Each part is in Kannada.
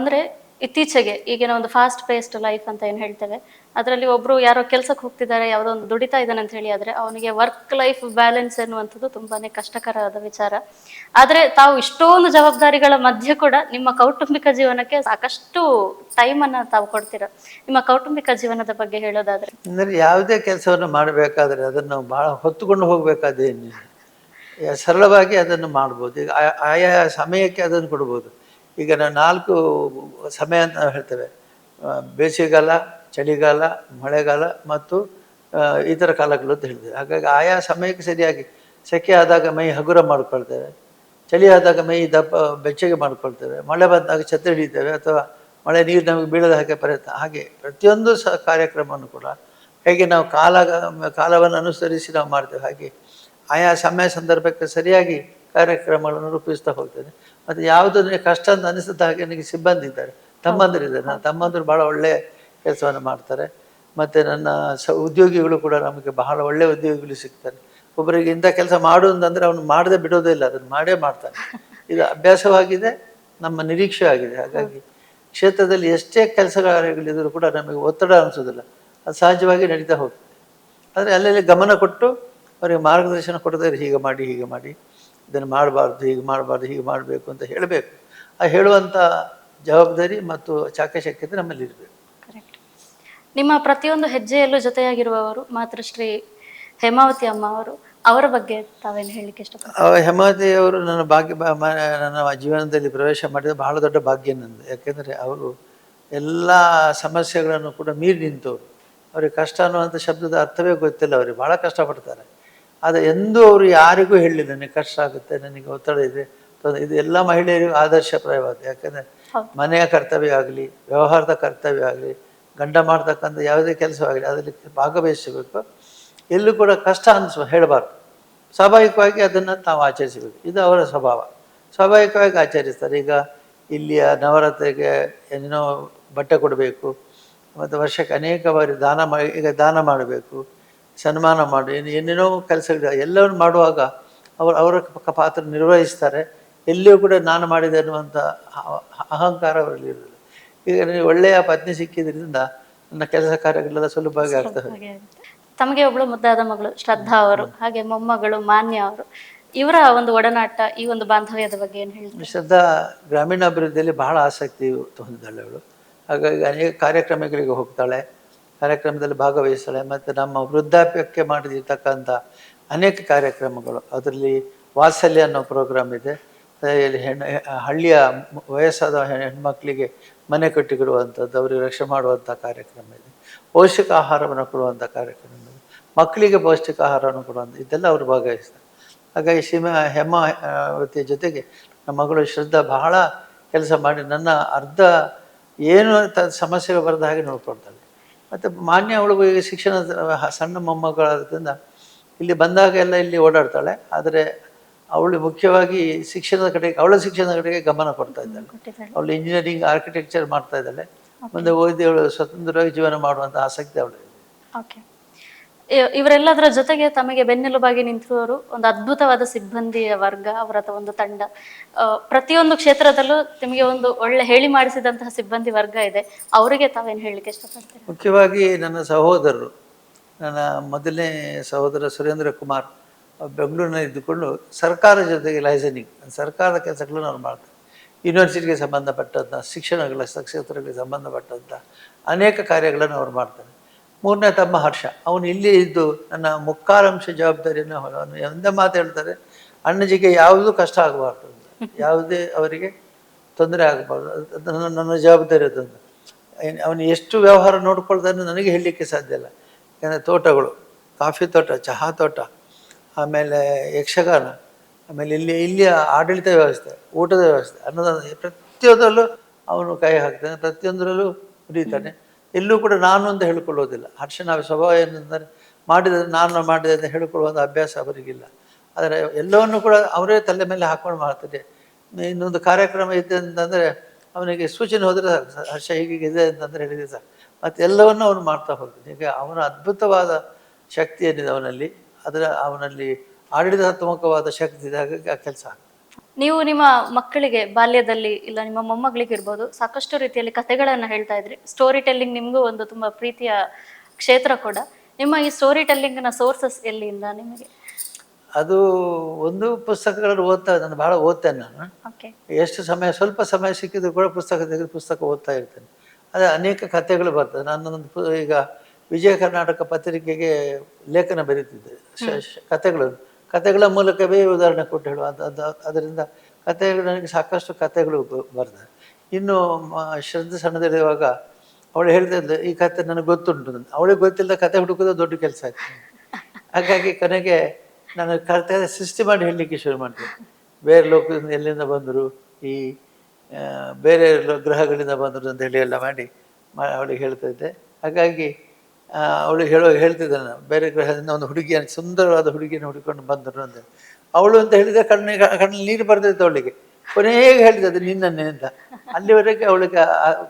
ಅಂದ್ರೆ ಇತ್ತೀಚೆಗೆ ಈಗಿನ ಒಂದು ಫಾಸ್ಟ್ ಪೇಸ್ಡ್ ಲೈಫ್ ಅಂತ ಏನು ಹೇಳ್ತೇವೆ, ಅದರಲ್ಲಿ ಒಬ್ರು ಯಾರೋ ಕೆಲಸಕ್ಕೆ ಹೋಗ್ತಿದ್ದಾರೆ, ಯಾವುದೋ ಒಂದು ದುಡಿತಾ ಇದ್ದಾನೆ ಅಂತ ಹೇಳಿ ಆದ್ರೆ ಅವನಿಗೆ ವರ್ಕ್ ಲೈಫ್ ಬ್ಯಾಲೆನ್ಸ್ ಎನ್ನುವಂಥದ್ದು ತುಂಬಾನೇ ಕಷ್ಟಕರವಾದ ವಿಚಾರ. ಆದ್ರೆ ತಾವು ಇಷ್ಟೊಂದು ಜವಾಬ್ದಾರಿಗಳ ಮಧ್ಯೆ ಕೂಡ ನಿಮ್ಮ ಕೌಟುಂಬಿಕ ಜೀವನಕ್ಕೆ ಸಾಕಷ್ಟು ಟೈಮ್ ಅನ್ನ ತಾವು ಕೊಡ್ತೀರಾ? ನಿಮ್ಮ ಕೌಟುಂಬಿಕ ಜೀವನದ ಬಗ್ಗೆ ಹೇಳೋದಾದ್ರೆ. ಅಂದ್ರೆ ಯಾವುದೇ ಕೆಲಸವನ್ನು ಮಾಡಬೇಕಾದ್ರೆ ಅದನ್ನು ಬಹಳ ಹೊತ್ತುಕೊಂಡು ಹೋಗ್ಬೇಕಾದೇನು ಸರಳವಾಗಿ ಅದನ್ನು ಮಾಡ್ಬೋದು. ಈಗ ಆಯಾ ಸಮಯಕ್ಕೆ ಅದನ್ನು ಕೊಡ್ಬೋದು. ಈಗ ನಾವು ನಾಲ್ಕು ಸಮಯ ಅಂತ ನಾವು ಹೇಳ್ತೇವೆ. ಬೇಸಿಗೆಗಾಲ, ಚಳಿಗಾಲ, ಮಳೆಗಾಲ ಮತ್ತು ಇತರ ಕಾಲಗಳು ಅಂತ ಹೇಳ್ತೇವೆ. ಹಾಗಾಗಿ ಆಯಾ ಸಮಯಕ್ಕೆ ಸರಿಯಾಗಿ ಸೆಕೆ ಆದಾಗ ಮೈ ಹಗುರ ಮಾಡ್ಕೊಳ್ತೇವೆ. ಚಳಿ ಆದಾಗ ಮೈ ದಪ್ಪ, ಬೆಚ್ಚಗೆ ಮಾಡ್ಕೊಳ್ತೇವೆ. ಮಳೆ ಬಂದಾಗ ಛತ್ರಿ ಹಿಡಿತೇವೆ ಅಥವಾ ಮಳೆ ನೀರು ನಮಗೆ ಬೀಳದ ಹಾಗೆ ಪ್ರಯತ್ನ ಹಾಗೆ ಪ್ರತಿಯೊಂದು ಸಹ ಕಾರ್ಯಕ್ರಮವನ್ನು ಕೂಡ ಹೇಗೆ ನಾವು ಕಾಲ, ಕಾಲವನ್ನು ಅನುಸರಿಸಿ ನಾವು ಮಾಡ್ತೇವೆ. ಹಾಗೆ ಆಯಾ ಸಮಯ ಸಂದರ್ಭಕ್ಕೆ ಸರಿಯಾಗಿ ಕಾರ್ಯಕ್ರಮಗಳನ್ನು ರೂಪಿಸ್ತಾ ಹೋಗ್ತೇನೆ ಮತ್ತು ಯಾವುದನ್ನೇ ಕಷ್ಟ ಅಂತ ಅನಿಸಿದ ಹಾಗೆ ನನಗೆ ಸಿಬ್ಬಂದಿ ಇದ್ದಾರೆ. ತಮ್ಮಂದರಿದ್ದಾರೆ ನಾನು ತಮ್ಮಂದರು ಭಾಳ ಒಳ್ಳೆಯ ಕೆಲಸವನ್ನು ಮಾಡ್ತಾರೆ. ಮತ್ತು ನನ್ನ ಸ ಉದ್ಯೋಗಿಗಳು ಕೂಡ ನಮಗೆ ಬಹಳ ಒಳ್ಳೆಯ ಉದ್ಯೋಗಿಗಳು ಸಿಗ್ತಾರೆ. ಒಬ್ಬರಿಗೆ ಇಂಥ ಕೆಲಸ ಮಾಡು ಅಂತಂದರೆ ಅವನು ಮಾಡದೆ ಬಿಡೋದೇ ಇಲ್ಲ. ಅದನ್ನು ಮಾಡೇ ಮಾಡ್ತಾನೆ. ಇದು ಅಭ್ಯಾಸವಾಗಿದೆ ನಮ್ಮ ನಿರೀಕ್ಷೆ ಆಗಿದೆ. ಹಾಗಾಗಿ ಕ್ಷೇತ್ರದಲ್ಲಿ ಎಷ್ಟೇ ಕೆಲಸ ಕಾರ್ಯಗಳಿದ್ರೂ ಕೂಡ ನಮಗೆ ಒತ್ತಡ ಅನಿಸೋದಿಲ್ಲ. ಅದು ಸಹಜವಾಗಿ ನಡೀತಾ ಹೋಗ್ತದೆ ಆದರೆ ಅಲ್ಲಲ್ಲಿ ಗಮನ ಕೊಟ್ಟು ಅವರಿಗೆ ಮಾರ್ಗದರ್ಶನ ಕೊಡದೇ ಹೀಗೆ ಮಾಡಿ ಹೀಗೆ ಮಾಡಿ. ಇದನ್ನು ಮಾಡಬಾರ್ದು ಹೀಗೆ ಮಾಡಬಾರ್ದು ಹೀಗೆ ಮಾಡಬೇಕು ಅಂತ ಹೇಳಬೇಕು. ಆ ಹೇಳುವಂಥ ಜವಾಬ್ದಾರಿ ಮತ್ತು ಚಾಕಶಕ್ಯತೆ ನಮ್ಮಲ್ಲಿ ಇರಬೇಕು. ಕರೆಕ್ಟ್ ನಿಮ್ಮ ಪ್ರತಿಯೊಂದು ಹೆಜ್ಜೆಯಲ್ಲೂ ಜೊತೆಯಾಗಿರುವವರು ಮಾತೃಶ್ರೀ ಹೇಮಾವತಿ ಅಮ್ಮ ಅವರು. ಅವರ ಬಗ್ಗೆ ತಾವೇನು ಹೇಳಲಿಕ್ಕೆ ಇಷ್ಟಪಡ್ತಾರೆ? ಹೇಮಾವತಿ ಅವರು ನನ್ನ ಭಾಗ್ಯ ನನ್ನ ಜೀವನದಲ್ಲಿ ಪ್ರವೇಶ ಮಾಡಿದ ಬಹಳ ದೊಡ್ಡ ಭಾಗ್ಯ ನಂದು. ಯಾಕೆಂದರೆ ಅವರು ಎಲ್ಲ ಸಮಸ್ಯೆಗಳನ್ನು ಕೂಡ ಮೀರಿ ನಿಂತವರು. ಅವರಿಗೆ ಕಷ್ಟ ಅನ್ನುವಂಥ ಶಬ್ದದ ಅರ್ಥವೇ ಗೊತ್ತಿಲ್ಲ ಅವರಿಗೆ. ಭಾಳ ಕಷ್ಟಪಡ್ತಾರೆ. ಆದರೆ ಎಂದೂ ಅವರು ಯಾರಿಗೂ ನನಗೆ ಕಷ್ಟ ಆಗುತ್ತೆ ನನಗೆ ಒತ್ತಡ ಇದೆ ಇದು ಎಲ್ಲ ಮಹಿಳೆಯರಿಗೂ ಆದರ್ಶಪ್ರಾಯವಾದ ಯಾಕೆಂದರೆ. ಮನೆಯ ಕರ್ತವ್ಯ ಆಗಲಿ ವ್ಯವಹಾರದ ಕರ್ತವ್ಯ ಆಗಲಿ ಗಂಡ ಮಾಡ್ತಕ್ಕಂಥ ಯಾವುದೇ ಕೆಲಸವಾಗಲಿ ಅದರಲ್ಲಿ ಭಾಗವಹಿಸಬೇಕು. ಎಲ್ಲೂ ಕೂಡ ಕಷ್ಟ ಅನಿಸುವ ಹೇಳಬಾರ್ದು. ಸ್ವಾಭಾವಿಕವಾಗಿ ಅದನ್ನು ತಾವು ಆಚರಿಸಬೇಕು. ಇದು ಅವರ ಸ್ವಭಾವ. ಸ್ವಾಭಾವಿಕವಾಗಿ ಆಚರಿಸ್ತಾರೆ. ಈಗ ಇಲ್ಲಿಯ ನವರಾತ್ರಿಗೆ ಏನೋ ಬಟ್ಟೆ ಕೊಡಬೇಕು ಮತ್ತು ವರ್ಷಕ್ಕೆ ಅನೇಕ ಬಾರಿ ದಾನ ಮಾಡಿ ಈಗ ದಾನ ಮಾಡಬೇಕು. ಸನ್ಮಾನ ಮಾಡಿ. ಏನು ಏನೇನೋ ಕೆಲಸಗಳು ಎಲ್ಲವನ್ನು ಮಾಡುವಾಗ ಅವರು ಅವರ ಪಾತ್ರ ನಿರ್ವಹಿಸ್ತಾರೆ. ಎಲ್ಲಿಯೂ ಕೂಡ ನಾನು ಮಾಡಿದೆ ಅನ್ನುವಂಥ ಅಹಂಕಾರ ಅವರಲ್ಲಿ ಇರೋದಿಲ್ಲ ಈಗ ನನಗೆ ಒಳ್ಳೆಯ ಪತ್ನಿ ಸಿಕ್ಕಿದ್ರಿಂದ ನನ್ನ ಕೆಲಸ ಕಾರ್ಯಗಳೆಲ್ಲ ಸುಲಭವಾಗಿ ಆಗ್ತದೆ ತಮಗೆ ಒಬ್ಬಳು ಮುದ್ದಾದ ಮಗಳು ಶ್ರದ್ಧಾ ಅವರು ಹಾಗೆ ಮೊಮ್ಮಗಳು ಮಾನ್ಯ ಅವರು ಇವರ ಒಂದು ಒಡನಾಟ ಈ ಒಂದು ಬಾಂಧವ್ಯದ ಬಗ್ಗೆ ಏನು ಹೇಳಿ ಶ್ರದ್ಧಾ ಗ್ರಾಮೀಣಾಭಿವೃದ್ಧಿಯಲ್ಲಿ ಬಹಳ ಆಸಕ್ತಿ ಹೊಂದಿದ್ದಾಳೆ ಅವಳು. ಹಾಗಾಗಿ ಅನೇಕ ಕಾರ್ಯಕ್ರಮಗಳಿಗೆ ಹೋಗ್ತಾಳೆ. ಕಾರ್ಯಕ್ರಮದಲ್ಲಿ ಭಾಗವಹಿಸ್ತಾಳೆ ಮತ್ತು ನಮ್ಮ ವೃದ್ಧಾಪ್ಯಕ್ಕೆ ಮಾಡಿರ್ತಕ್ಕಂಥ ಅನೇಕ ಕಾರ್ಯಕ್ರಮಗಳು. ಅದರಲ್ಲಿ ವಾತ್ಸಲ್ಯ ಅನ್ನೋ ಪ್ರೋಗ್ರಾಮ್ ಇದೆ. ಇಲ್ಲಿ ಹೆಣ್ಣು ಹಳ್ಳಿಯ ವಯಸ್ಸಾದ ಹೆಣ್ಮಕ್ಳಿಗೆ ಮನೆ ಕಟ್ಟಿಕೊಡುವಂಥದ್ದು, ಅವರಿಗೆ ರಕ್ಷೆ ಮಾಡುವಂಥ ಕಾರ್ಯಕ್ರಮ ಇದೆ. ಪೌಷ್ಟಿಕ ಆಹಾರವನ್ನು ಕೊಡುವಂಥ ಕಾರ್ಯಕ್ರಮ ಇದೆ. ಮಕ್ಕಳಿಗೆ ಪೌಷ್ಟಿಕ ಆಹಾರವನ್ನು ಕೊಡುವಂಥ, ಇದೆಲ್ಲ ಅವರು ಭಾಗವಹಿಸ್ತಾರೆ. ಹಾಗಾಗಿ ಶ್ರೀಮ ಹೇಮಾವತಿಯ ಜೊತೆಗೆ ನಮ್ಮ ಮಗಳು ಶ್ರದ್ಧಾ ಬಹಳ ಕೆಲಸ ಮಾಡಿ ನನ್ನ ಅರ್ಧ ಏನು ತ, ಸಮಸ್ಯೆಗಳು ಬರದ ಹಾಗೆ ನೋಡ್ಕೊಳ್ತಾಳೆ. ಮತ್ತು ಮಾನ್ಯ ಅವಳಿಗೂ ಈಗ ಶಿಕ್ಷಣ ಸಣ್ಣ ಮೊಮ್ಮಗಳಾದ್ರಿಂದ ಇಲ್ಲಿ ಬಂದಾಗ ಎಲ್ಲ ಇಲ್ಲಿ ಓಡಾಡ್ತಾಳೆ. ಆದರೆ ಅವಳು ಮುಖ್ಯವಾಗಿ ಶಿಕ್ಷಣದ ಕಡೆಗೆ ಅವಳ ಶಿಕ್ಷಣದ ಕಡೆಗೆ ಗಮನ ಕೊಡ್ತಾ ಇದ್ದಾಳೆ. ಅವಳು ಇಂಜಿನಿಯರಿಂಗ್ ಆರ್ಕಿಟೆಕ್ಚರ್ ಮಾಡ್ತಾ ಇದ್ದಾಳೆ. ಮುಂದೆ ಓದಿ ಅವಳು ಸ್ವತಂತ್ರವಾಗಿ ಜೀವನ ಮಾಡುವಂಥ ಆಸಕ್ತಿ ಅವಳು ಓಕೆ ಇವರೆಲ್ಲದರ ಜೊತೆಗೆ ತಮಗೆ ಬೆನ್ನೆಲುಬಾಗಿ ನಿಂತಿರುವವರು ಒಂದು ಅದ್ಭುತವಾದ ಸಿಬ್ಬಂದಿಯ ವರ್ಗ, ಅವರ ಒಂದು ತಂಡ. ಪ್ರತಿಯೊಂದು ಕ್ಷೇತ್ರದಲ್ಲೂ ನಿಮಗೆ ಒಂದು ಒಳ್ಳೆ ಹೇಳಿ ಮಾಡಿಸಿದಂತಹ ಸಿಬ್ಬಂದಿ ವರ್ಗ ಇದೆ. ಅವರಿಗೆ ತಾವೇನು ಹೇಳಲಿಕ್ಕೆ ಇಷ್ಟಪಡ್ತೀರಿ? ಮುಖ್ಯವಾಗಿ ನನ್ನ ಸಹೋದರರು, ನನ್ನ ಮೊದಲನೇ ಸಹೋದರ ಸುರೇಂದ್ರ ಕುಮಾರ್, ಬೆಂಗಳೂರಿನಲ್ಲಿ ಇದ್ದುಕೊಂಡು ಸರ್ಕಾರ ಜೊತೆಗೆ ಲೈಸನಿಂಗ್, ಸರ್ಕಾರದ ಕೆಲಸಗಳನ್ನು ಅವ್ರು ಮಾಡ್ತಾರೆ ಯೂನಿವರ್ಸಿಟಿಗೆ ಸಂಬಂಧಪಟ್ಟಂಥ, ಶಿಕ್ಷಣಗಳ ಕ್ಷೇತ್ರಗಳಿಗೆ ಸಂಬಂಧಪಟ್ಟಂಥ ಅನೇಕ ಕಾರ್ಯಗಳನ್ನು ಅವ್ರು ಮಾಡ್ತಾರೆ. ಮೂರನೇ ತಮ್ಮ ಹರ್ಷ. ಅವನು ಇಲ್ಲಿ ಇದ್ದು ನನ್ನ ಮುಕ್ಕಾಲಂಶ ಜವಾಬ್ದಾರಿಯನ್ನು ಅವನು ಎಂದೇ ಮಾತು ಹೇಳ್ತಾರೆ, ಅಣ್ಣಜಿಗೆ ಯಾವುದೂ ಕಷ್ಟ ಆಗಬಾರ್ದು ಯಾವುದೇ ಅವರಿಗೆ ತೊಂದರೆ ಆಗಬಾರ್ದು. ಅದು ನನ್ನ ಜವಾಬ್ದಾರಿ ಅದೊಂದು ಅವನು ಎಷ್ಟು ವ್ಯವಹಾರ ನೋಡ್ಕೊಳ್ತಾನೆ ನನಗೆ ಹೇಳಲಿಕ್ಕೆ ಸಾಧ್ಯ ಇಲ್ಲ. ಯಾಕಂದರೆ ತೋಟಗಳು, ಕಾಫಿ ತೋಟ, ಚಹಾ ತೋಟ, ಆಮೇಲೆ ಯಕ್ಷಗಾನ, ಆಮೇಲೆ ಇಲ್ಲಿ ಇಲ್ಲಿಯ ಆಡಳಿತ ವ್ಯವಸ್ಥೆ, ಊಟದ ವ್ಯವಸ್ಥೆ ಅನ್ನೋದನ್ನು ಪ್ರತಿಯೊಂದರಲ್ಲೂ ಅವನು ಕೈ ಹಾಕ್ತಾನೆ, ಪ್ರತಿಯೊಂದರಲ್ಲೂ ಹುರಿತಾನೆ ಎಲ್ಲೂ ಕೂಡ ನಾನು ಅಂತ ಹೇಳ್ಕೊಳ್ಳೋದಿಲ್ಲ. ನಾವು ಸ್ವಭಾವ ಏನಂದರೆ ಮಾಡಿದ ನಾನು ಮಾಡಿದೆ ಅಂತ ಹೇಳಿಕೊಳ್ಳುವಂಥ ಅಭ್ಯಾಸ ಅವರಿಗಿಲ್ಲ. ಆದರೆ ಎಲ್ಲವನ್ನು ಕೂಡ ಅವರೇ ತಲೆ ಮೇಲೆ ಹಾಕೊಂಡು ಮಾಡ್ತಾರೆ. ಇನ್ನೊಂದು ಕಾರ್ಯಕ್ರಮ ಇದೆ ಅಂತಂದರೆ ಅವನಿಗೆ ಸೂಚನೆ ಹೋದರೆ. ಹರ್ಷ ಇದೆ ಅಂತಂದರೆ ಹೇಳಿದೆ ಸರ್ ಮತ್ತು ಎಲ್ಲವನ್ನೂ ಅವನು ಮಾಡ್ತಾ ಹೋಗ್ತಾನೆ. ಈಗ ಅವನ ಅದ್ಭುತವಾದ ಶಕ್ತಿ ಏನಿದೆ ಅವನಲ್ಲಿ, ಅದರ ಅವನಲ್ಲಿ ಆಡಳಿತಾತ್ಮಕವಾದ ಶಕ್ತಿ ಇದೆ ಹಾಗಾಗಿ ಆ ಕೆಲಸ ಆಗ್ತದೆ. ನೀವು ನಿಮ್ಮ ಮಕ್ಕಳಿಗೆ ಬಾಲ್ಯದಲ್ಲಿ ಇಲ್ಲ ನಿಮ್ಮ ಮೊಮ್ಮಗಳಿಗೆ ಇರ್ಬೋದು ಸಾಕಷ್ಟು ರೀತಿಯಲ್ಲಿ ಕಥೆಗಳನ್ನ ಹೇಳ್ತಾ ಇದ್ರಿ. ಸ್ಟೋರಿ ಟೆಲ್ಲಿಂಗ್ ನಿಮಗೂ ಒಂದು ತುಂಬಾ ಪ್ರೀತಿಯ ಕ್ಷೇತ್ರ ಕೂಡ. ನಿಮ್ಮ ಈ ಸ್ಟೋರಿ ಟೆಲ್ಲಿಂಗ್ನ ಸೋರ್ಸಸ್ ಎಲ್ಲಿಂದ ನಿಮಗೆ? ಅದು ಒಂದು ಪುಸ್ತಕಗಳನ್ನು ಓದ್ತಾ ನಾನು ಬಹಳ ಓದ್ತೇನೆ ನಾನು. ಎಷ್ಟು ಸಮಯ ಸ್ವಲ್ಪ ಸಮಯ ಸಿಕ್ಕಿದ್ರು ಕೂಡ ಪುಸ್ತಕ ತೆಗೆದು ಪುಸ್ತಕ ಓದ್ತಾ ಇರ್ತೇನೆ. ಅದೇ ಅನೇಕ ಕಥೆಗಳು ಬರ್ತದೆ. ನಾನೊಂದು ಈಗ ವಿಜಯ ಕರ್ನಾಟಕ ಪತ್ರಿಕೆಗೆ ಲೇಖನ ಬರೀತಿದ್ದೆ. ಕಥೆಗಳು. ಕಥೆಗಳ ಮೂಲಕವೇ ಉದಾಹರಣೆ ಕೊಟ್ಟು ಹೇಳುವ, ಅದು ಅದು, ಅದರಿಂದ ಕಥೆಗಳು, ನನಗೆ ಸಾಕಷ್ಟು ಕಥೆಗಳು ಬರ್ದ. ಇನ್ನು ಶ್ರದ್ಧೆ ಸಣ್ಣದಿರುವಾಗ ಅವಳು ಹೇಳ್ತಿದ್ದೆ ಈ ಕತೆ ನನಗೆ ಗೊತ್ತುಂಟು. ಅವಳಿಗೆ ಗೊತ್ತಿಲ್ಲದ ಕತೆ ಹುಡುಕೋದು ದೊಡ್ಡ ಕೆಲಸ ಆಯ್ತು. ಹಾಗಾಗಿ ಕೊನೆಗೆ ನಾನು ಕತೆ ಸೃಷ್ಟಿ ಮಾಡಿ ಹೇಳಲಿಕ್ಕೆ ಶುರು ಮಾಡ್ತೀನಿ ಬೇರೆ ಲೋಕದಿಂದ ಎಲ್ಲಿಂದ ಬಂದರು, ಈ ಬೇರೆ ಗ್ರಹಗಳಿಂದ ಬಂದರು ಅಂತ ಹೇಳಿ ಎಲ್ಲ ಮಾಡಿ ಅವಳಿಗೆ ಹೇಳ್ತಾ ಇದ್ದೆ. ಹಾಗಾಗಿ ಆ, ಅವಳಿಗೆ ಹೇಳೋ ಹೇಳ್ತಿದ್ದಾನೆ ಬೇರೆ ಗ್ರಹದಿಂದ ಒಂದು ಹುಡುಗಿಯನ್ನು ಸುಂದರವಾದ ಹುಡುಗಿಯನ್ನು ಹುಡುಕೊಂಡು ಬಂದರು ಅಂತ. ಅವಳು ಅಂತ ಹೇಳಿದ ಕಣ್ಣಿಗೆ ಕಣ್ಣಲ್ಲಿ ನೀರು ಬರ್ತಿತ್ತು ಅವಳಿಗೆ. ಕೊನೆಗೆ ಹೇಳಿದೆ ನಿನ್ನನ್ನೇ ಅಂತ. ಅಲ್ಲಿವರೆಗೆ ಅವಳಿಗೆ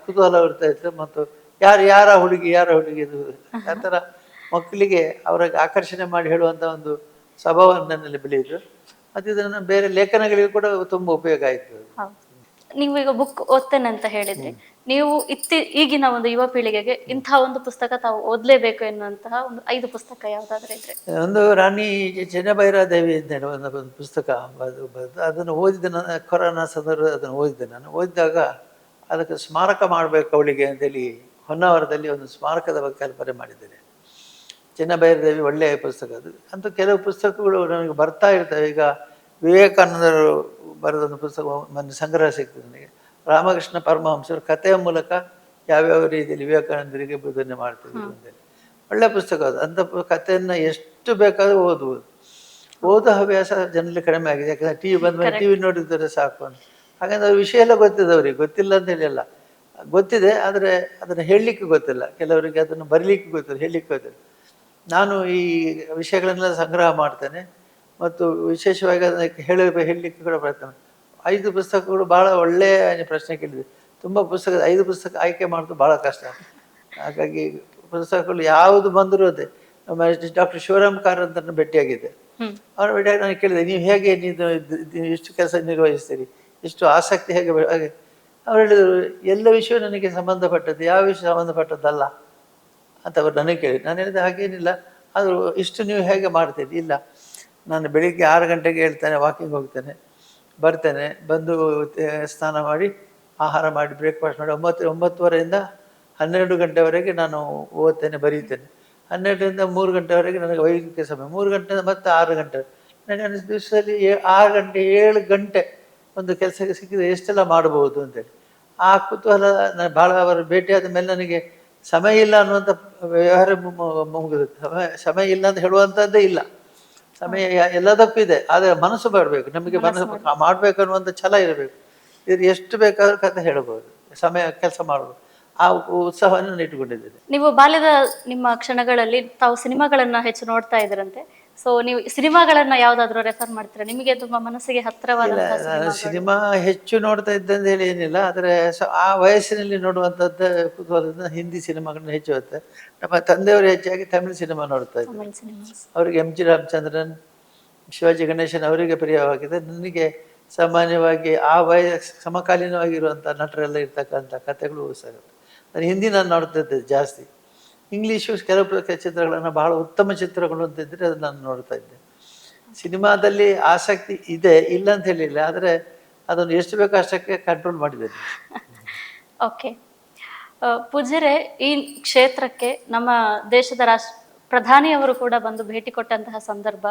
ಕುತೂಹಲ ಬರ್ತಾ ಇತ್ತು ಮತ್ತು ಯಾರು ಯಾರ ಹುಡುಗಿ ಯಾರ ಹುಡುಗಿ ಇದು? ಆ ಥರ ಮಕ್ಕಳಿಗೆ ಅವರಿಗೆ ಆಕರ್ಷಣೆ ಮಾಡಿ ಹೇಳುವಂಥ ಒಂದು ಸ್ವಭಾವ ನನ್ನಲ್ಲಿ ಬೆಳೆಯಿತು. ಮತ್ತು ಇದನ್ನು ಬೇರೆ ಲೇಖನಗಳಿಗೂ ಕೂಡ ತುಂಬ ಉಪಯೋಗ ಆಯಿತು. ನೀವು ಈಗ ಬುಕ್ ಓದ್ತೇನೆ ಅಂತ ಹೇಳಿದ್ರಿ, ನೀವು ಇತ್ತಿ, ಈಗಿನ ಒಂದು ಯುವ ಪೀಳಿಗೆಗೆ ಇಂತಹ ಒಂದು ಪುಸ್ತಕ ತಾವು ಓದಲೇಬೇಕು ಎನ್ನುವಂತಹ ಒಂದು ಐದು ಪುಸ್ತಕ ಯಾವ್ದಾದ್ರೆ ಇದ್ರೆ. ಒಂದು ರಾಣಿ ಚೆನ್ನಭೈರಾದೇವಿ ಅಂತ ಹೇಳುವ ಒಂದು ಒಂದು ಪುಸ್ತಕ ಅದನ್ನು ಓದಿದ ನಾನು ಕೊರೋನಾ ಸಂದರ್ಭ ಅದನ್ನು ಓದಿದ್ದೆ ನಾನು ಓದಿದಾಗ ಅದಕ್ಕೆ ಸ್ಮಾರಕ ಮಾಡಬೇಕು ಅವಳಿಗೆ ಅಂತೇಳಿ ಹೊನ್ನಾವರದಲ್ಲಿ ಒಂದು ಸ್ಮಾರಕದ ಬಗ್ಗೆ ಕಲ್ಪನೆ ಮಾಡಿದ್ದೇನೆ. ಚೆನ್ನಭೈರದೇವಿ ಒಳ್ಳೆಯ ಪುಸ್ತಕ ಅದು. ಅಂತೂ ಕೆಲವು ಪುಸ್ತಕಗಳು ನನಗೆ ಬರ್ತಾ ಇರ್ತವೆ. ಈಗ ವಿವೇಕಾನಂದರು ಬರೆದೊಂದು ಪುಸ್ತಕ ಮೊನ್ನೆ ಸಂಗ್ರಹ ಸಿಗ್ತದೆ ನನಗೆ. ರಾಮಕೃಷ್ಣ ಪರಮಹಂಸರು ಕಥೆಯ ಮೂಲಕ ಯಾವ್ಯಾವ ರೀತಿಯಲ್ಲಿ ವಿವೇಕಾನಂದರಿಗೆ ಬೋಧನೆ ಮಾಡ್ತಿದ್ರು ಅಂತೇಳಿ. ಒಳ್ಳೆ ಪುಸ್ತಕ ಅದು. ಅಂಥ ಕಥೆಯನ್ನು ಎಷ್ಟು ಬೇಕಾದರೂ ಓದ್ಬೋದು ಓದೋ ಹವ್ಯಾಸ ಜನರಲ್ಲಿ ಕಡಿಮೆ ಆಗಿದೆ. ಯಾಕಂದರೆ ಟಿ ವಿ ಬಂದ ಮೇಲೆ ಟಿ ವಿ ನೋಡಿದರೆ ಸಾಕು ಅಂತ. ಹಾಗಂದ್ರೆ ಅವ್ರ ವಿಷಯ ಎಲ್ಲ ಗೊತ್ತಿದೆ ಅವ್ರಿಗೆ. ಗೊತ್ತಿಲ್ಲ ಅಂತ ಹೇಳಿಲ್ಲ. ಗೊತ್ತಿದೆ ಆದರೆ ಅದನ್ನು ಹೇಳಲಿಕ್ಕೆ ಗೊತ್ತಿಲ್ಲ. ಕೆಲವರಿಗೆ ಅದನ್ನು ಬರೀಲಿಕ್ಕೆ ಗೊತ್ತಿಲ್ಲ ಹೇಳಲಿಕ್ಕೆ ಗೊತ್ತಿಲ್ಲ. ನಾನು ಈ ವಿಷಯಗಳನ್ನೆಲ್ಲ ಸಂಗ್ರಹ ಮಾಡ್ತೇನೆ. ಮತ್ತು ವಿಶೇಷವಾಗಿ ಅದಕ್ಕೆ ಹೇಳ ಹೇಳಲಿಕ್ಕೆ ಕೂಡ ಪ್ರಯತ್ನ ಐದು ಪುಸ್ತಕಗಳು ಭಾಳ ಒಳ್ಳೆಯ ಪ್ರಶ್ನೆ ಕೇಳಿದೆ ತುಂಬ ಪುಸ್ತಕ ಐದು ಪುಸ್ತಕ ಆಯ್ಕೆ ಮಾಡೋದು ಭಾಳ ಕಷ್ಟ. ಹಾಗಾಗಿ ಪುಸ್ತಕಗಳು ಯಾವುದು ಬಂದರೂ ಅದೇ. ನಮ್ಮ ಡಾಕ್ಟರ್ ಶಿವರಾಮ್ ಕಾರಂತರನ್ನು ಭೇಟಿಯಾಗಿದ್ದೆ. ಅವ್ರ ಭೇಟಿಯಾಗಿ ನಾನು ಕೇಳಿದೆ ನೀವು ಹೇಗೆ ನೀವು ಇಷ್ಟು ಕೆಲಸ ನಿರ್ವಹಿಸ್ತೀರಿ? ಇಷ್ಟು ಆಸಕ್ತಿ ಹೇಗೆ ಹಾಗೆ ಅವ್ರು ಹೇಳಿದರು ಎಲ್ಲ ವಿಷಯ ನನಗೆ ಸಂಬಂಧಪಟ್ಟದ್ದು ಯಾವ ವಿಷಯ ಸಂಬಂಧಪಟ್ಟದ್ದಲ್ಲ? ಅಂತ ಅವ್ರು ನನಗೆ ಕೇಳಿ ನಾನು ಹೇಳಿದೆ ಹಾಗೇನಿಲ್ಲ. ಆದರೂ ಇಷ್ಟು ನೀವು ಹೇಗೆ ಮಾಡ್ತೀರಿ? ಇಲ್ಲ. ನಾನು ಬೆಳಿಗ್ಗೆ ಆರು ಗಂಟೆಗೆ ಹೇಳ್ತೇನೆ ವಾಕಿಂಗ್ ಹೋಗ್ತೇನೆ, ಬರ್ತೇನೆ, ಬಂದು ಸ್ನಾನ ಮಾಡಿ, ಆಹಾರ ಮಾಡಿ ಬ್ರೇಕ್ಫಾಸ್ಟ್ ಮಾಡಿ, ಒಂಬತ್ತು, ಒಂಬತ್ತುವರೆಯಿಂದ ಹನ್ನೆರಡು ಗಂಟೆವರೆಗೆ ನಾನು ಓದ್ತೇನೆ, ಬರೀತೇನೆ. ಹನ್ನೆರಡರಿಂದ ಮೂರು ಗಂಟೆವರೆಗೆ ನನಗೆ ವೈದ್ಯಕೀಯ ಸಮಯ. ಮೂರು ಗಂಟೆಯಿಂದ ಮತ್ತೆ ಆರು ಗಂಟೆ. ನನಗೆ ಅನಿಸ್ ದಿವಸದಲ್ಲಿ ಆರು ಗಂಟೆ, ಏಳು ಗಂಟೆ ಒಂದು ಕೆಲಸಕ್ಕೆ ಸಿಕ್ಕಿದ್ರೆ ಎಷ್ಟೆಲ್ಲ ಮಾಡಬಹುದು ಅಂತೇಳಿ. ಆ ಕುತೂಹಲ ನಾನು ಭಾಳ ಅವರು ಭೇಟಿಯಾದ ಮೇಲೆ ನನಗೆ ಸಮಯ ಇಲ್ಲ ಅನ್ನುವಂಥ ವ್ಯವಹಾರ ಮುಗಿದು, ಸಮಯ ಸಮಯ ಇಲ್ಲ ಅಂತ ಹೇಳುವಂಥದ್ದೇ ಇಲ್ಲ. ಸಮಯ ಎಲ್ಲ ಎಲ್ಲದಕ್ಕೂ ಇದೆ ಆದರೆ ಮನಸ್ಸು ಬರಬೇಕು ನಮಗೆ ಮನಸ್ಸು ಮಾಡಬೇಕು ಅನ್ನುವಂಥ ಛಲ ಇರಬೇಕು. ಇದು ಎಷ್ಟು ಬೇಕಾದ್ರೂ ಕಥೆ ಹೇಳಬಹುದು ಸಮಯ ಕೆಲಸ ಮಾಡಬಹುದು ಆ ಉತ್ಸಾಹವನ್ನು ನಾನು ಇಟ್ಟುಕೊಂಡಿದ್ದೇನೆ. ನೀವು ಬಾಲ್ಯದ ನಿಮ್ಮ ಕ್ಷಣಗಳಲ್ಲಿ ತಾವು ಸಿನಿಮಾಗಳನ್ನ ಹೆಚ್ಚು ನೋಡ್ತಾ ಇದ್ರಂತೆ. ಸೊ ನೀವು ಸಿನಿಮಾಗಳನ್ನ ಯಾವ್ದಾದ್ರು ರೆಫರ್ ಮಾಡ್ತೀರಾ? ನಿಮಗೆ ತುಂಬಾ ಮನಸ್ಸಿಗೆ ಹತ್ರವಾದ ನಾನು ಸಿನಿಮಾ ಹೆಚ್ಚು ನೋಡ್ತಾ ಇದ್ದಂತ ಹೇಳಿ ಏನಿಲ್ಲ ಆದರೆ ಆ ವಯಸ್ಸಿನಲ್ಲಿ ನೋಡುವಂಥದ್ದು ಕುತೂಹಲದಿಂದ ಹಿಂದಿ ಸಿನಿಮಾಗಳನ್ನ ಹೆಚ್ಚು ಹೋಗುತ್ತೆ ನಮ್ಮ ತಂದೆಯವರು ಹೆಚ್ಚಾಗಿ ತಮಿಳು ಸಿನಿಮಾ ನೋಡ್ತಾ ಇದ್ದಾರೆ. ಅವ್ರಿಗೆ ಎಂ ಜಿ ರಾಮಚಂದ್ರನ್ ಶಿವಾಜಿ ಗಣೇಶನ್ ಅವರಿಗೆ ಪ್ರಿಯವಾಗಿದೆ. ನನಗೆ ಸಾಮಾನ್ಯವಾಗಿ ಆ ವಯ ಸಮಕಾಲೀನವಾಗಿರುವಂಥ ನಟರೆಲ್ಲ ಇರ್ತಕ್ಕಂಥ ಕಥೆಗಳು ಸಾಗುತ್ತೆ ನಾನು ಹಿಂದಿ ನಾನು ನೋಡ್ತಿದ್ದೆ ಜಾಸ್ತಿ. ಇಂಗ್ಲೀಷು ಕೆಲವು ಚಿತ್ರಗಳನ್ನು ಬಹಳ ಉತ್ತಮ ಚಿತ್ರಗಳು ಅಂತಿದ್ದರೆ ಅದು ನಾನು ನೋಡ್ತಾ ಇದ್ದೆ. ಸಿನಿಮಾದಲ್ಲಿ ಆಸಕ್ತಿ ಇದೆ ಇಲ್ಲ ಅಂತ ಹೇಳಿಲ್ಲ ಆದರೆ ಅದನ್ನು ಎಷ್ಟು ಬೇಕೋ ಅಷ್ಟಕ್ಕೆ ಕಂಟ್ರೋಲ್ ಮಾಡಿದ್ದೇನೆ. ಓಕೆ ಪೂಜರೆ ಈ ಕ್ಷೇತ್ರಕ್ಕೆ ನಮ್ಮ ದೇಶದ ರಾಷ್ಟ್ರ ಪ್ರಧಾನಿಯವರು ಕೂಡ ಬಂದು ಭೇಟಿ ಕೊಟ್ಟಂತಹ ಸಂದರ್ಭ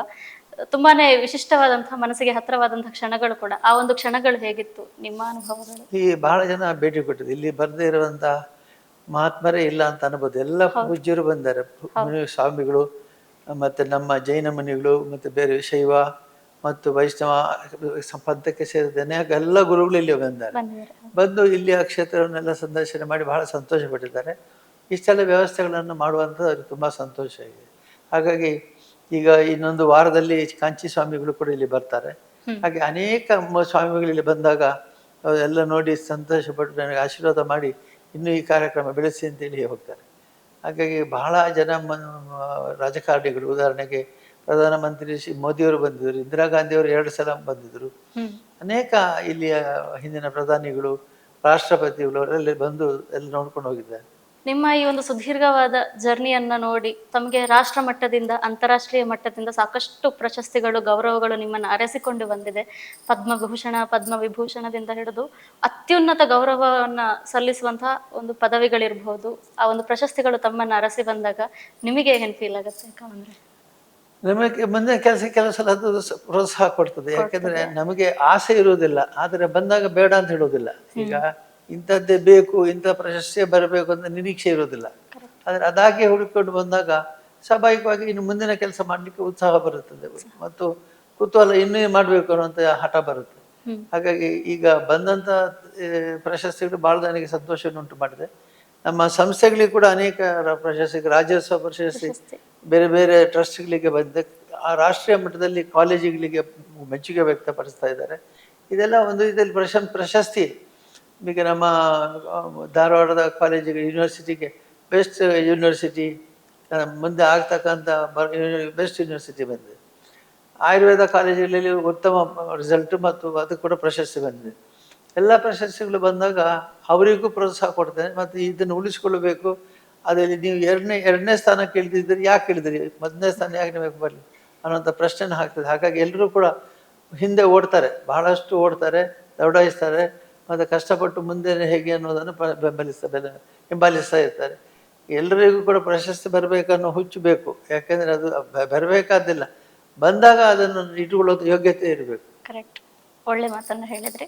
ತುಂಬಾನೇ ವಿಶಿಷ್ಟವಾದಂತಹ ಮನಸ್ಸಿಗೆ ಹತ್ತಿರವಾದಂತಹ ಕ್ಷಣಗಳು ಕೂಡ. ಆ ಒಂದು ಕ್ಷಣಗಳು ಹೇಗಿತ್ತು? ನಿಮ್ಮ ಅನುಭವಗಳು? ಈ ಬಹಳ ಜನ ಭೇಟಿ ಕೊಟ್ಟಿದ್ದು ಇಲ್ಲಿ ಬರದೇ ಇರುವಂತ ಮಹಾತ್ಮರೇ ಇಲ್ಲ ಅಂತ ಅನ್ಬೋದು. ಎಲ್ಲ ಪೂಜ್ಯರು ಬಂದಾರೆ. ಸ್ವಾಮಿಗಳು ಮತ್ತೆ ನಮ್ಮ ಜೈನ ಮುನಿಗಳು ಮತ್ತೆ ಬೇರೆ ಶೈವ ಮತ್ತು ವೈಷ್ಣವ ಸಂಪದಕ್ಕೆ ಸೇರಿದ ಅನೇಕ ಎಲ್ಲ ಗುರುಗಳು ಇಲ್ಲಿ ಬಂದಾರೆ. ಬಂದು ಇಲ್ಲಿ ಆ ಕ್ಷೇತ್ರವನ್ನೆಲ್ಲ ಸಂದರ್ಶನ ಮಾಡಿ ಬಹಳ ಸಂತೋಷ ಪಟ್ಟಿದ್ದಾರೆ. ಇಷ್ಟೆಲ್ಲ ವ್ಯವಸ್ಥೆಗಳನ್ನು ಮಾಡುವಂಥದ್ದು ಅವ್ರಿಗೆ ತುಂಬ ಸಂತೋಷ ಇದೆ ಹಾಗಾಗಿ ಈಗ ಇನ್ನೊಂದು ವಾರದಲ್ಲಿ ಕಾಂಚಿ ಸ್ವಾಮಿಗಳು ಕೂಡ ಇಲ್ಲಿ ಬರ್ತಾರೆ. ಹಾಗೆ ಅನೇಕ ಸ್ವಾಮಿಗಳು ಇಲ್ಲಿ ಬಂದಾಗ ಎಲ್ಲ ನೋಡಿ ಸಂತೋಷ ಪಟ್ಟು ನನಗೆ ಆಶೀರ್ವಾದ ಮಾಡಿ ಇನ್ನೂ ಈ ಕಾರ್ಯಕ್ರಮ ಬೆಳೆಸಿ ಅಂತೇಳಿ ಹೋಗ್ತಾರೆ. ಹಾಗಾಗಿ ಬಹಳ ಜನ ರಾಜಕಾರಣಿಗಳು ಉದಾಹರಣೆಗೆ ಪ್ರಧಾನಮಂತ್ರಿ ಶ್ರೀ ಮೋದಿಯವರು ಬಂದಿದ್ರು ಇಂದಿರಾ ಗಾಂಧಿಯವರು ಎರಡು ಸಲ ಬಂದಿದ್ರು ಅನೇಕ ಇಲ್ಲಿಯ ಹಿಂದಿನ ಪ್ರಧಾನಿಗಳು ರಾಷ್ಟ್ರಪತಿಗಳು ಅವರೆಲ್ಲ ಬಂದು ಎಲ್ಲ ನೋಡ್ಕೊಂಡು ಹೋಗಿದ್ದಾರೆ. ನಿಮ್ಮ ಈ ಒಂದು ಸುದೀರ್ಘವಾದ ಜರ್ನಿಯನ್ನ ನೋಡಿ ತಮಗೆ ರಾಷ್ಟ್ರ ಮಟ್ಟದಿಂದ ಅಂತಾರಾಷ್ಟ್ರೀಯ ಮಟ್ಟದಿಂದ ಸಾಕಷ್ಟು ಪ್ರಶಸ್ತಿಗಳು ಗೌರವಗಳು ನಿಮ್ಮನ್ನು ಅರಸಿಕೊಂಡು ಬಂದಿದೆ. ಪದ್ಮಭೂಷಣ ಪದ್ಮವಿಭೂಷಣದಿಂದ ಹಿಡಿದು ಅತ್ಯುನ್ನತ ಗೌರವವನ್ನ ಸಲ್ಲಿಸುವಂತಹ ಒಂದು ಪದವಿಗಳಿರ್ಬಹುದು ಆ ಒಂದು ಪ್ರಶಸ್ತಿಗಳು ತಮ್ಮನ್ನ ಅರಸಿ ಬಂದಾಗ ನಿಮಗೆ ಏನ್ ಫೀಲ್ ಆಗುತ್ತೆ ಯಾಕಂದ್ರೆ? ನಮಗೆ ಮುಂದಿನ ಕೆಲಸ ಕೆಲಸ ಅದು ಪ್ರೋತ್ಸಾಹ ಕೊಡ್ತದೆ. ಯಾಕಂದ್ರೆ ನಮಗೆ ಆಸೆ ಇರುವುದಿಲ್ಲ. ಆದರೆ ಬಂದಾಗ ಬೇಡ ಅಂತ ಹೇಳುವುದಿಲ್ಲ. ಈಗ ಇಂಥದ್ದೇ ಬೇಕು ಇಂಥ ಪ್ರಶಸ್ತಿ ಬರಬೇಕು ಅಂತ ನಿರೀಕ್ಷೆ ಇರೋದಿಲ್ಲ. ಆದರೆ ಅದಾಗೆ ಹುಡುಕೊಂಡು ಬಂದಾಗ ಸ್ವಾಭಾವಿಕವಾಗಿ ಇನ್ನು ಮುಂದಿನ ಕೆಲಸ ಮಾಡಲಿಕ್ಕೆ ಉತ್ಸಾಹ ಬರುತ್ತದೆ. ಮತ್ತು ಕುತೂಹಲ ಇನ್ನೂ ಮಾಡಬೇಕು ಅನ್ನುವಂಥ ಹಠ ಬರುತ್ತೆ. ಹಾಗಾಗಿ ಈಗ ಬಂದಂಥ ಪ್ರಶಸ್ತಿಗಳು ಭಾಳ ನನಗೆ ಸಂತೋಷವನ್ನು ಉಂಟು ಮಾಡಿದೆ. ನಮ್ಮ ಸಂಸ್ಥೆಗಳಿಗೆ ಕೂಡ ಅನೇಕ ಪ್ರಶಸ್ತಿ ರಾಜ್ಯೋತ್ಸವ ಪ್ರಶಸ್ತಿ ಪ್ರಶಸ್ತಿ. ಬೇರೆ ಬೇರೆ ಟ್ರಸ್ಟ್ಗಳಿಗೆ ಬಂದ ಆ ರಾಷ್ಟ್ರೀಯ ಮಟ್ಟದಲ್ಲಿ ಕಾಲೇಜುಗಳಿಗೆ ಮೆಚ್ಚುಗೆ ವ್ಯಕ್ತಪಡಿಸ್ತಾ ಇದ್ದಾರೆ. ಇದೆಲ್ಲ ಒಂದು ಇದರಲ್ಲಿ ಪ್ರಶಂ ಪ್ರಶಸ್ತಿ. ಈಗ ನಮ್ಮ ಧಾರವಾಡದ ಕಾಲೇಜಿಗೆ ಯೂನಿವರ್ಸಿಟಿಗೆ ಬೆಸ್ಟ್ ಯೂನಿವರ್ಸಿಟಿ ಮುಂದೆ ಆಗ್ತಕ್ಕಂಥ ಬೆಸ್ಟ್ ಯೂನಿವರ್ಸಿಟಿ ಬಂದಿದೆ. ಆಯುರ್ವೇದ ಕಾಲೇಜುಗಳಲ್ಲಿ ಉತ್ತಮ ರಿಸಲ್ಟ್ ಮತ್ತು ಅದು ಕೂಡ ಪ್ರಶಸ್ತಿ ಬಂದಿದೆ. ಎಲ್ಲ ಪ್ರಶಸ್ತಿಗಳು ಬಂದಾಗ ಅವರಿಗೂ ಪ್ರೋತ್ಸಾಹ ಕೊಡ್ತೇನೆ ಮತ್ತು ಇದನ್ನು ಉಳಿಸ್ಕೊಳ್ಬೇಕು ಅದರಲ್ಲಿ ನೀವು ಎರಡನೇ ಎರಡನೇ ಸ್ಥಾನ ಕೇಳಿದಿದ್ದರೆ ಯಾಕೆ ಕೇಳಿದ್ರಿ ಮೊದಲನೇ ಸ್ಥಾನ ಯಾಕೆ ನಿಮಗೆ ಬರಲಿ? ಅನ್ನೋಂಥ ಪ್ರಶ್ನೆ ಹಾಕ್ತದೆ. ಹಾಗಾಗಿ ಎಲ್ಲರೂ ಕೂಡ ಹಿಂದೆ ಓಡ್ತಾರೆ. ಬಹಳಷ್ಟು ಓಡ್ತಾರೆ, ದೌಡಾಯಿಸ್ತಾರೆ. ಮತ್ತು ಕಷ್ಟಪಟ್ಟು ಮುಂದೆ ಹೇಗೆ ಅನ್ನೋದನ್ನು ಬೆಂಬಲಿಸ್ತಾ ಬೆಲೆ- ಹಿಂಬಾಲಿಸ್ತಾ ಇರ್ತಾರೆ ಎಲ್ಲರಿಗೂ ಕೂಡ ಪ್ರಶಸ್ತಿ ಬರಬೇಕನ್ನೋ ಹುಚ್ಚು ಬೇಕು. ಯಾಕೆಂದರೆ ಅದು ಬರಬೇಕಾದಿಲ್ಲ. ಬಂದಾಗ ಅದನ್ನು ಇಟ್ಟುಕೊಳ್ಳೋ ಯೋಗ್ಯತೆ ಇರಬೇಕು. ಕರೆಕ್ಟ್ ಒಳ್ಳೆ ಮಾತನ್ನು ಹೇಳಿದ್ರಿ.